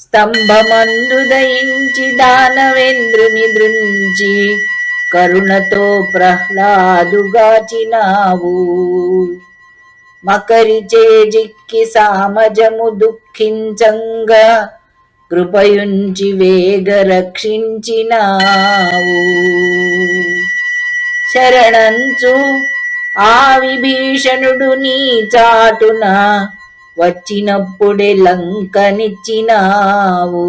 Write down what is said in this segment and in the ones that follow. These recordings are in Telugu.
స్తంభమందుదయించి దానవేంద్రుని దృంచి కరుణతో ప్రహ్లాదుగాచినావు. మకరి చేజిక్కి సామజము దుఃఖించంగా కృపయుంచి వేగ రక్షించినావు. శరణంచు ఆ విభీషణుడు నీ చాటున వచ్చినప్పుడే లంకనిచ్చినావు.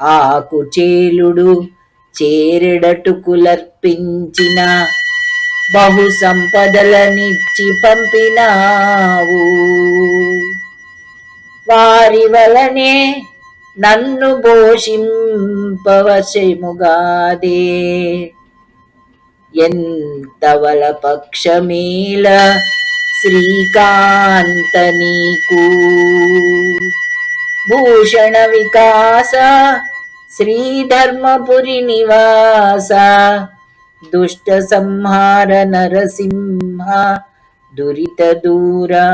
ఆకు చేలుడు చేరెడటుకులర్పించిన బహు సంపదలనిచ్చి పంపినావు. వారి వలనే నన్ను పోషింపవశముగాదే. ఎంతవల పక్షమీల శ్రీకాంత నీకు భూషణ వికాస శ్రీధర్మపురి నివాస దుష్ట సంహార నరసింహ దురిత దూరా